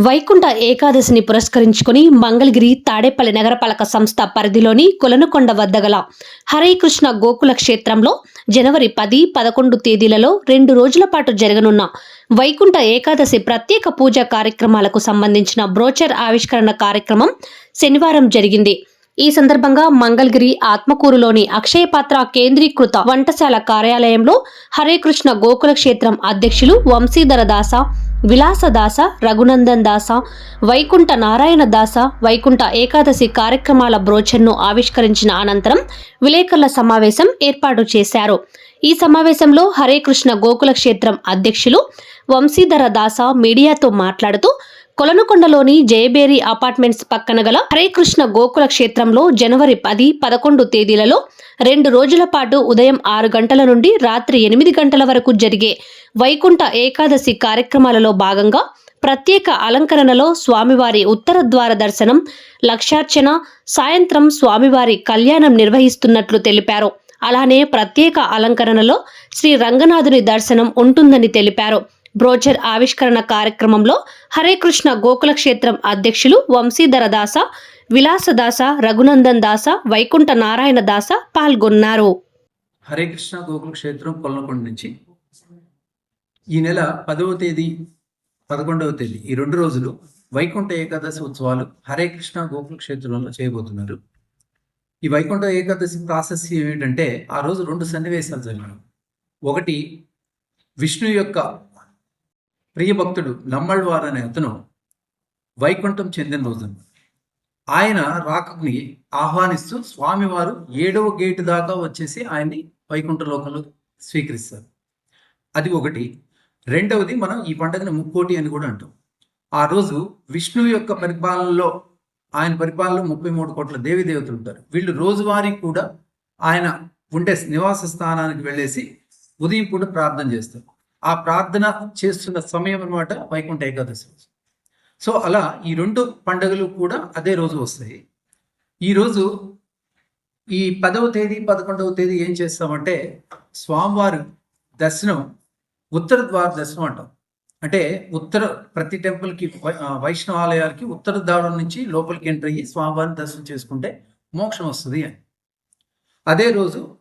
వైకుంఠ ఏకాదశిని పురస్కరించుకుని మంగళగిరి తాడేపల్లి నగరపాలక సంస్థ పరిధిలోని కొలనుకొండ వద్ద గల హరేకృష్ణ గోకుల క్షేత్రంలో జనవరి పది పదకొండు తేదీలలో రెండు రోజుల పాటు జరగనున్న వైకుంఠ ఏకాదశి ప్రత్యేక పూజా కార్యక్రమాలకు సంబంధించిన బ్రోచర్ ఆవిష్కరణ కార్యక్రమం శనివారం జరిగింది. ఈ సందర్భంగా మంగళగిరి ఆత్మకూరులోని అక్షయపాత్ర కేంద్రీకృత వంటశాల కార్యాలయంలో హరేకృష్ణ గోకుల క్షేత్రం అధ్యక్షులు వంశీధర దాస విలాసదాస రఘునందన్ దాస వైకుంఠ నారాయణ దాస వైకుంఠ ఏకాదశి కార్యక్రమాల బ్రోచర్ను ఆవిష్కరించిన అనంతరం విలేకరుల సమావేశం ఏర్పాటు చేశారు. ఈ సమావేశంలో హరే కృష్ణ గోకుల క్షేత్రం అధ్యక్షులు వంశీధర దాస మీడియాతో మాట్లాడుతూ కొలనుకొండలోని జయబేరి అపార్ట్మెంట్స్ పక్కన గల హరేకృష్ణ గోకుల క్షేత్రంలో జనవరి పది పదకొండు తేదీలలో రెండు రోజుల పాటు ఉదయం ఆరు గంటల నుండి రాత్రి ఎనిమిది గంటల వరకు జరిగే వైకుంఠ ఏకాదశి కార్యక్రమాలలో భాగంగా ప్రత్యేక అలంకరణలో స్వామివారి ఉత్తర ద్వార దర్శనం లక్షార్చన సాయంత్రం స్వామివారి కళ్యాణం నిర్వహిస్తున్నట్లు తెలిపారు. అలానే ప్రత్యేక అలంకరణలో శ్రీ రంగనాథుని దర్శనం ఉంటుందని తెలిపారు. బ్రోచర్ ఆవిష్కరణ కార్యక్రమంలో హరే కృష్ణ గోకుల క్షేత్రం అధ్యక్షులు వంశీధర దాస విలాసదాస రఘునందన్ దాస వైకుంఠ నారాయణ దాస పాల్గొన్నారు. హరే కృష్ణ గోకుల క్షేత్రం కొల్లకొండ నుంచి. ఈ నెల పదవ తేదీ పదకొండవ తేదీ ఈ రెండు రోజులు వైకుంఠ ఏకాదశి ఉత్సవాలు హరే కృష్ణ గోకుల క్షేత్రంలో చేయబోతున్నారు. ఈ వైకుంఠ ఏకాదశి ప్రాసెస్ ఏమిటంటే ఆ రోజు రెండు సన్నివేశాలు జరిగాయి ఒకటి విష్ణు యొక్క ప్రియ భక్తుడు అనే అతను వైకుంఠం చెందిన రోజు. ఆయన రాకని ఆహ్వానిస్తూ స్వామివారు ఏడవ గేటు దాకా వచ్చేసి ఆయన్ని వైకుంఠ లోకంలో స్వీకరిస్తారు. అది ఒకటి. రెండవది మనం ఈ పండుగను ముక్కోటి అని కూడా అంటాం. ఆ రోజు విష్ణువు యొక్క పరిపాలనలో ఆయన పరిపాలనలో ముప్పై మూడు కోట్ల దేవి దేవతలు ఉంటారు. వీళ్ళు రోజువారీ కూడా ఆయన ఉండే నివాస స్థానానికి వెళ్ళేసి ఉదయం కూడా ప్రార్థన చేస్తారు. ఆ ప్రార్థన చేస్తున్న సమయం అన్నమాట వైకుంఠ ఏకాదశి రోజు. సో అలా ఈ రెండు పండుగలు కూడా అదే రోజు వస్తాయి. ఈరోజు ఈ పదవ తేదీ పదకొండవ తేదీ ఏం చేస్తామంటే స్వామివారి దర్శనం ఉత్తర ద్వార దర్శనం అంటాం. అంటే ఉత్తర ప్రతి టెంపుల్కి వైష్ణవ ఆలయాలకి ఉత్తర ద్వారం నుంచి లోపలికి ఎంటర్ అయ్యి స్వామివారిని దర్శనం చేసుకుంటే మోక్షం వస్తుంది అని. అదే రోజు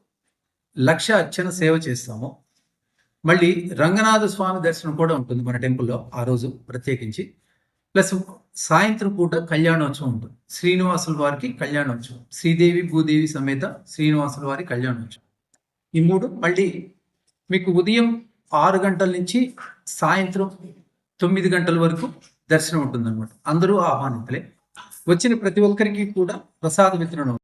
లక్ష అర్చన సేవ చేస్తాము. మళ్ళీ రంగనాథ స్వామి దర్శనం కూడా ఉంటుంది మన టెంపుల్లో ఆ రోజు ప్రత్యేకించి. ప్లస్ సాయంత్రం పూట కళ్యాణోత్సవం ఉంటుంది. శ్రీనివాసుల వారికి కళ్యాణోత్సవం. శ్రీదేవి భూదేవి సమేత శ్రీనివాసుల వారి కళ్యాణోత్సవం. ఈ మూడు మళ్ళీ మీకు ఉదయం ఆరు గంటల నుంచి సాయంత్రం తొమ్మిది గంటల వరకు దర్శనం ఉంటుందన్నమాట. అందరూ ఆహ్వానితులే వచ్చిన ప్రతి ఒక్కరికి కూడా ప్రసాద వితరణ